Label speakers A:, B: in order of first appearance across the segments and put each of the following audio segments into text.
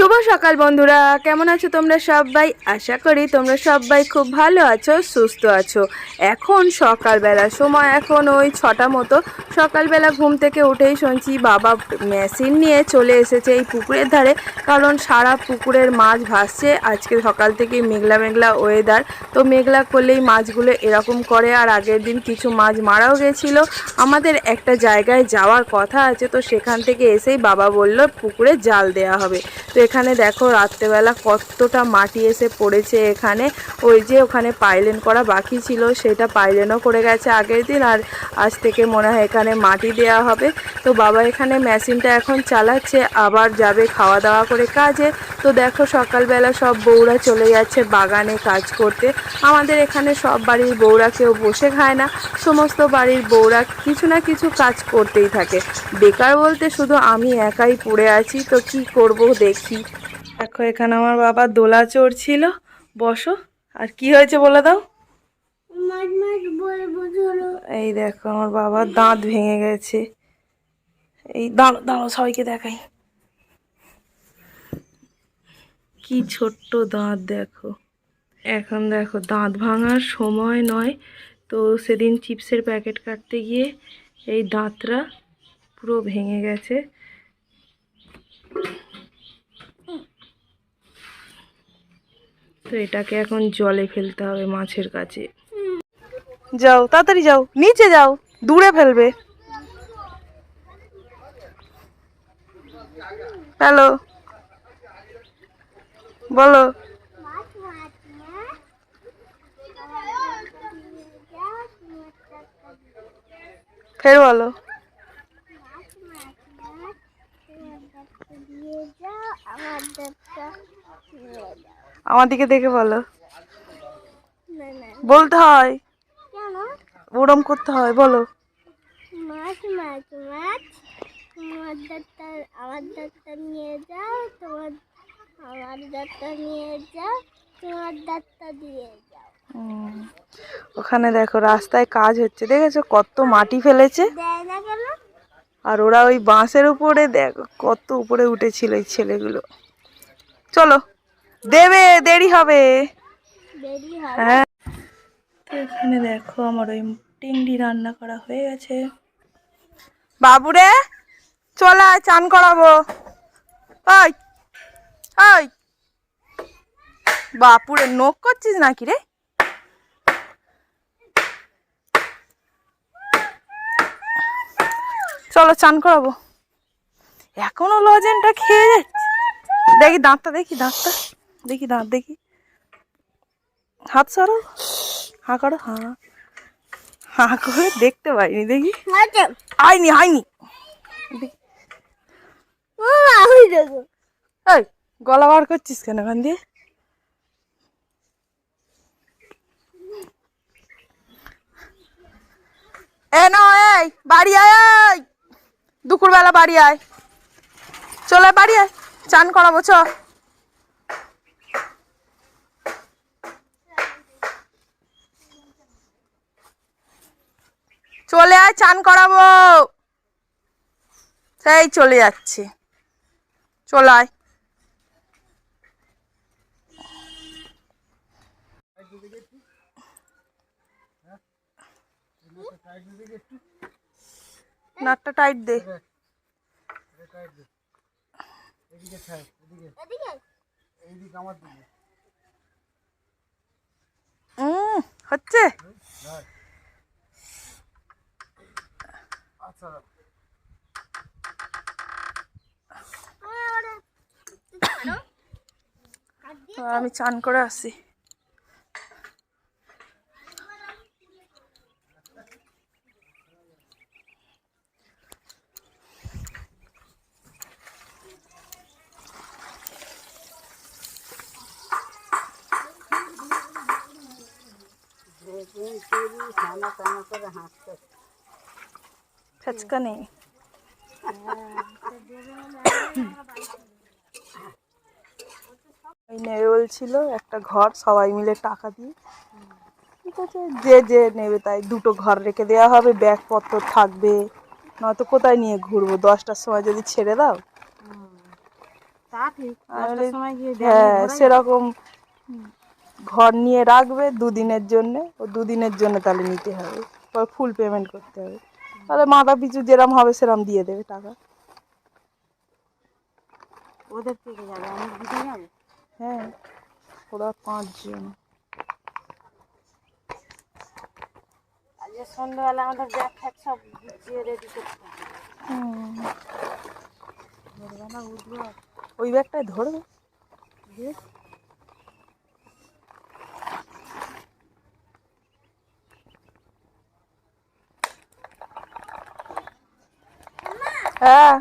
A: শুভ সকাল বন্ধুরা। কেমন আছো তোমরা সবাই? আশা করি তোমরা সবাই খুব ভালো আছো, সুস্থ আছো। এখন সকালবেলা, সময় এখন ওই ছটা মতো। সকালবেলা ঘুম থেকে উঠেই শুনছি বাবা মেশিন নিয়ে চলে এসেছে এই পুকুরের ধারে। কারণ সারা পুকুরের মাছ ভাসছে। আজকে সকাল থেকে মেঘলা মেঘলা ওয়েদার তো মেঘলা করলেই মাছগুলো এরকম করে। আর আগের দিন কিছু মাছ মারাও গেছিল। আমাদের একটা জায়গায় যাওয়ার কথা আছে। তো সেখান থেকে এসেই বাবা বলল, পুকুরে জাল দেয়া হবে। তো এখানে দেখো রাত্রেবেলা কতটা মাটি এসে পড়েছে এখানে। ওই যে ওখানে পাইলেন করা বাকি ছিল, সেটা পাইলেনও করে গেছে আগের দিন আর আজ থেকে মনে হয় এখানে মাটি দেওয়া হবে। তো বাবা এখানে মেশিনটা এখন চালাচ্ছে, আবার যাবে খাওয়া দাওয়া করে কাজে। তো দেখো সকালবেলা সব বউরা চলে যাচ্ছে বাগানে কাজ করতে। আমাদের এখানে সব বাড়ির বউরা কেউ বসে খায় না, সমস্ত বাড়ির বউরা কিছু না কিছু কাজ করতেই থাকে। বেকার বলতে শুধু আমি একাই পড়ে আছি, তো কি করব দেখি। দেখো, এখানে আমার বাবা দোলা চড়ছিল বসো, আর কি হয়েছে বলে দাও। এই দেখো, আমার বাবার দাঁত ভেঙে গেছে। এই দাঁড়ো দাঁড়ো সবাইকে দেখাই। কি ছোট্ট দাঁত, দেখো। এখন দেখো, দাঁত ভাঙার সময় নয়। তো সেদিন চিপসের প্যাকেট কাটতে গিয়ে এই দাঁতটা পুরো ভেঙে গেছে। তো এটাকে এখন জলে ফেলতে হবে মাছের কাছে। যাও, তাড়াতাড়ি যাও, নিচে যাও, দূরে ফেলবে। হ্যালো, বলো। ফের বলো
B: মাছ মাছ মাছ তোমার দাঁতটা দিয়ে যাও আমার
A: দিকে দেখে বলো। বলতে হয়।
B: কেন?
A: ওরম করতে হয় বলো।
B: মাছ মাছ মাছ। তোমার আমার নিয়ে যাও তোমার আমার দাঁতটা নিয়ে যাও তোমার দিয়ে যাও।
A: ওখানে দেখো রাস্তায় কাজ হচ্ছে দেখেছ? কত মাটি ফেলেছে।
B: দেয় না কেন?
A: আর ওরা ওই বাঁশের উপরে দেখ কত উপরে উঠেছিল এই ছেলেগুলো। চলো দেবে দেরি হবে। হ্যাঁ। এখানে দেখো আমার ওই টিংডি রান্না করা হয়ে গেছে। বাবুরে চলে আয় চান করাবো। ওই ওই বাপুরে নখ করছিস নাকি রে? চলো চান করাবো। এখনও লজেনটা খেয়ে যাচ্ছে। দেখি দাঁতটা দেখি দাঁতটা দেখি দাঁত দেখি। হাত সরো। হা করো হা। হা করে দেখতে পাইনি দেখি।
B: আচ্ছা।
A: আইনি আইনি। এই গলা বার করছিস কেন ওখান দিয়ে? এ না এই বাড়ি আয় দুপুরবেলা বাড়ি আয়। চলে বাড়ি আয়। চান করাবো, চ। চলে আয়, চান করাবো। সেই চলে যাচ্ছে। চলে আয়। নাটটা টাইট দে।
B: এদিকে
A: হচ্ছে? তো আমি চান করে আসি। ছচকা নেই ওই নেবে বলছিল একটা ঘর সবাই মিলে টাকা দিয়ে। ঠিক আছে যে যে নেবে তাই দুটো ঘর রেখে দেওয়া হবে ব্যাগপত্র থাকবে নয়তো কোথায় নিয়ে ঘুরবো? দশটার সময় যদি ছেড়ে দাও। হ্যাঁ সেরকম ঘর নিয়ে রাখবে দুদিনের জন্য ও দুদিনের জন্য তাহলে নিতে হবে। ফুল পেমেন্ট করতে হবে। তাহলে মাথা পিছু যেরম হবে সেরম দিয়ে দেবে টাকা।
C: ওদের থেকে যাবে অনেক দিতে যাবে?
A: হ্যাঁ ওরা পাঁচজন।
C: আজকে সন্ধ্যাবেলা আমাদের ব্যাগ ফ্যাগ সব গুছিয়ে রেডি করতে হবে।
A: হুম,
C: ভোরবেলা উঠবো।
A: ওই ব্যাগটাই ধরবে
C: দিয়ে
A: হ্যাঁ।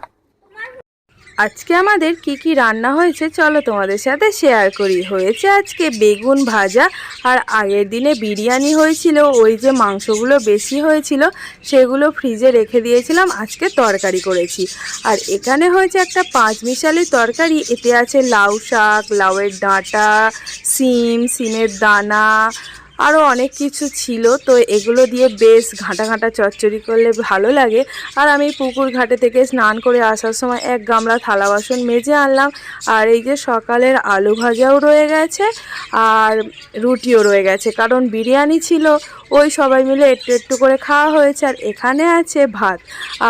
A: আজকে আমাদের কি কি রান্না হয়েছে চলো তোমাদের সাথে শেয়ার করি। হয়েছে আজকে বেগুন ভাজা আর আগের দিনে বিরিয়ানি হয়েছিল, ওই যে মাংসগুলো বেশি হয়েছিল সেগুলো ফ্রিজে রেখে দিয়েছিলাম, আজকে তরকারি করেছি। আর এখানে হয়েছে একটা পাঁচ মিশালি তরকারি, এতে আছে লাউ শাক, লাউয়ের ডাঁটা, সিম, সিমের দানা আরও অনেক কিছু ছিল, তো এগুলো দিয়ে বেশ ঘাঁটা ঘাঁটা চচ্চড়ি করলে ভালো লাগে। আর আমি পুকুর ঘাটে থেকে স্নান করে আসার সময় এক গামলা থালা বাসন মেজে আনলাম। আর এই যে সকালের আলু ভাজাও রয়ে গেছে, আর রুটিও রয়ে গেছে, কারণ বিরিয়ানি ছিল, ওই সবাই মিলে একটু একটু করে খাওয়া হয়েছে, আর এখানে আছে ভাত।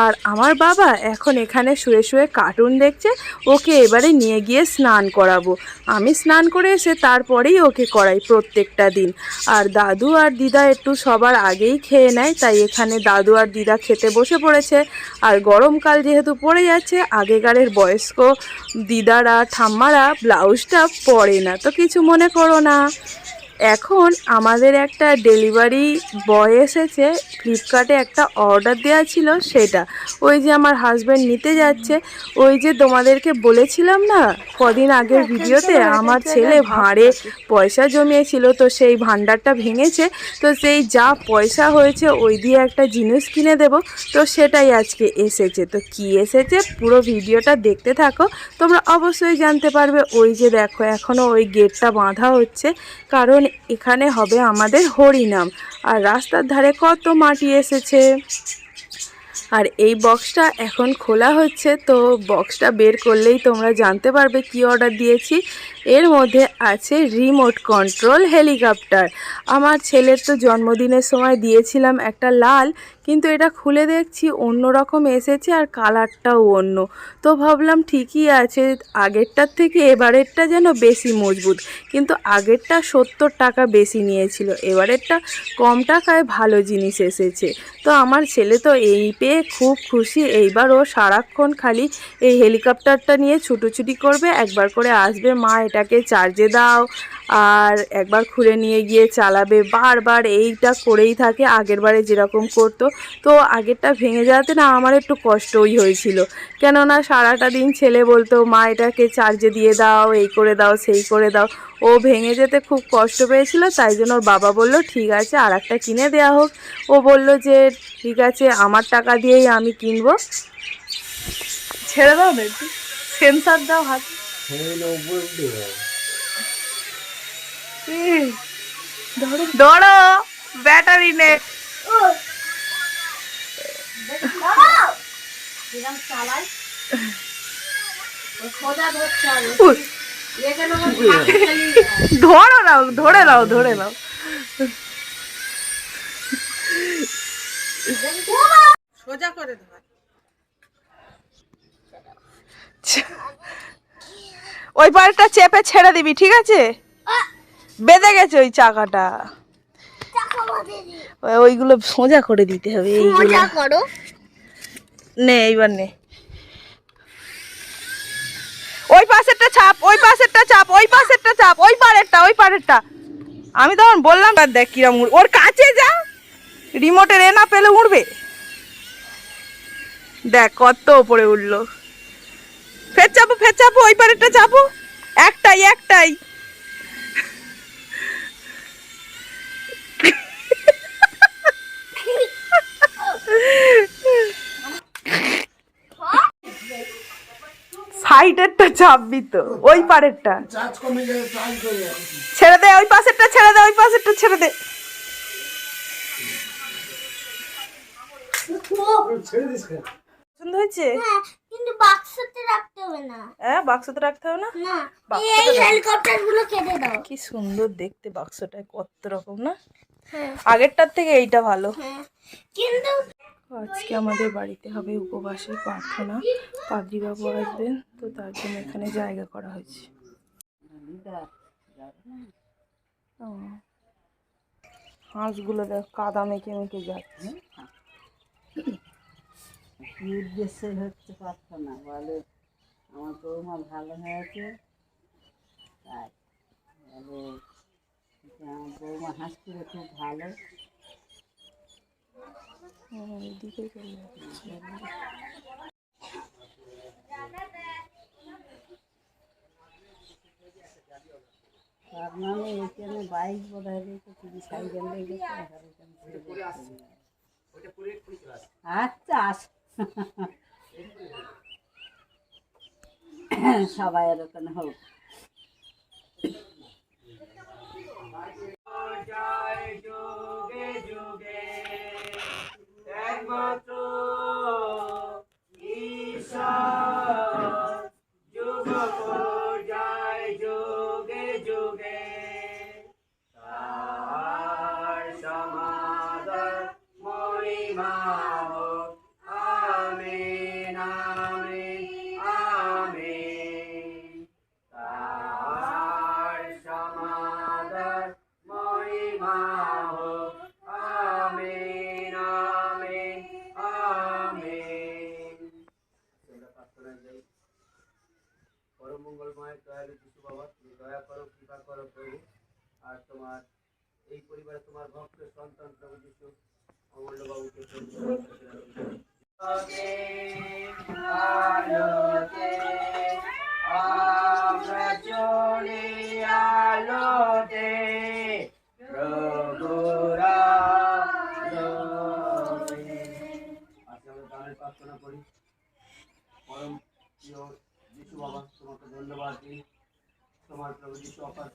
A: আর আমার বাবা এখন এখানে শুয়ে শুয়ে কার্টুন দেখছে, ওকে এবারে নিয়ে গিয়ে স্নান করাবো। আমি স্নান করে এসে তারপরেই ওকে করাই প্রত্যেকটা দিন। আর দাদু আর দিদা একটু সবার আগেই খেয়ে নেয়, তাই এখানে দাদু আর দিদা খেতে বসে পড়েছে। আর গরমকাল যেহেতু পড়ে যাচ্ছে, আগেকারের বয়স্ক দিদারা, ঠাম্মারা ব্লাউজটা পরে না, তো কিছু মনে করো না। এখন আমাদের একটা ডেলিভারি বয় এসেছে ফ্লিপকার্টে একটা অর্ডার দেওয়া ছিল সেটা। ওই যে আমার হাজব্যান্ড নিতে যাচ্ছে ওই যে তোমাদেরকে বলেছিলাম না কদিন আগের ভিডিওতে আমার ছেলে ভাঁড়ে পয়সা জমিয়েছিল তো সেই ভাণ্ডারটা ভেঙেছে তো সেই যা পয়সা হয়েছে ওই দিয়ে একটা জিনিস কিনে দেব তো সেটাই আজকে এসেছে। তো কি এসেছে পুরো ভিডিওটা দেখতে থাকো তোমরা অবশ্যই জানতে পারবে। ওই যে দেখো এখনও ওই গেটটা বাঁধা হচ্ছে কারণ এখানে হবে আমাদের হরিনাম। আর রাস্তার ধারে কত মাটি এসেছে। আর এই বক্সটা এখন খোলা হচ্ছে, তো বক্সটা বের করলেই তোমরা জানতে পারবে কি অর্ডার দিয়েছি। এর মধ্যে আছে রিমোট কন্ট্রোল হেলিকপ্টার আমার ছেলের তো জন্মদিনের সময় দিয়েছিলাম একটা লাল কিন্তু এটা খুলে দেখছি অন্য রকম এসেছে আর কালারটাও অন্য। তো ভাবলাম ঠিকই আছে, আগেরটার থেকে এবারেরটা যেন বেশি মজবুত। কিন্তু আগেরটা সত্তর টাকা বেশি নিয়েছিল, এবারেরটা কম টাকায় ভালো জিনিস এসেছে। তো আমার ছেলে তো এই পেয়ে খুব খুশি, এইবার ও সারাক্ষণ খালি এই হেলিকপ্টারটা নিয়ে ছুটোছুটি করবে, একবার করে আসবে, মা এটাকে চার্জে দাও, আর একবার খুলে নিয়ে গিয়ে চালাবে, বারবার এইটা করেই থাকে আগের বারে যেরকম করতো তো আগেরটা ভেঙে যাওয়াতে না আমার একটু কষ্টই হয়েছিল। কেননা সারাটা দিন ছেলে বলতো, মা, এটাকে চার্জে দিয়ে দাও, এই করে দাও, সেই করে দাও। ও ভেঙে যেতে খুব কষ্ট পেয়েছিল, তাই জন্য ওর বাবা বলল, ঠিক আছে আর একটা কিনে দেওয়া হোক। ও বলল যে, ঠিক আছে, আমার টাকা দিয়েই আমি কিনবো। ছেড়ে দাও না একটু সেন্সার দাও হাত। ধরো ব্যাটারি নে
C: চালিয়ে। যায়।
A: ধরো নাও ধরে নাও ধরে নাও
C: সোজা করে
A: ওই পাড়টা চেপে ছেড়ে দিবি ঠিক আছে? বেঁধে গেছে ওই চাকাটা। ওইগুলো সোজা করে দিতে হবে এইগুলো।
B: করো।
A: ওই পাশেরটা চাপ ওই পাশেরটা চাপ ওই পাশেরটা চাপ ওই পারেরটা, ওই আমি তখন বললাম আর দেখ কিরম উড় ওর কাছে যা রিমোটের এ না পেলে উড়বে। দেখ, কত ওপরে উঠল ফের চাপো ফের চাপো, ওই পারেরটা চাপো। একটাই একটাই। সাইডেরটা চাপবি তো ওই পারেরটা। ছেড়ে দে ওই পাশেরটা ছেড়ে দে ওই পাশেরটা ছেড়ে দে। পছন্দ হয়েছে?
B: হ্যাঁ কিন্তু বাক্সতে রাখতে হবে না।
A: হ্যাঁ বাক্সতে রাখতে হবে না?
B: না এই হেলিকপ্টারগুলো কেটে দাও।
A: কি সুন্দর দেখতে বাক্সটা কত রকম না?
B: হ্যাঁ।
A: আগেরটার থেকে এইটা ভালো।
B: হ্যাঁ কিন্তু
A: আজকে আমাদের বাড়িতে হবে উপবাসের প্রার্থনা। পাদ্রিবাবু আসবেন, তো তার জন্য এখানে জায়গা করা হয়েছে। হাঁসগুলো দেখ, কাদা মেখে মেখে যাচ্ছে।
C: কি হচ্ছে প্রার্থনা, বলে আমার বৌমা ভালো হয়েছে, তাই বলে আমার বৌমা হাসছিল খুব ভালো।
A: হুম, এইদিকে চলে যাচ্ছে।
C: তার মানে এখানে বাইক বোধ হয় সাইকেল আচ্ছা আস। সবাই এর ওখানে হোক
D: পরম পরম প্রিয় যিশু বাবা তোমাকে ধন্যবাদ দিই তোমার প্রভু যিশু অপার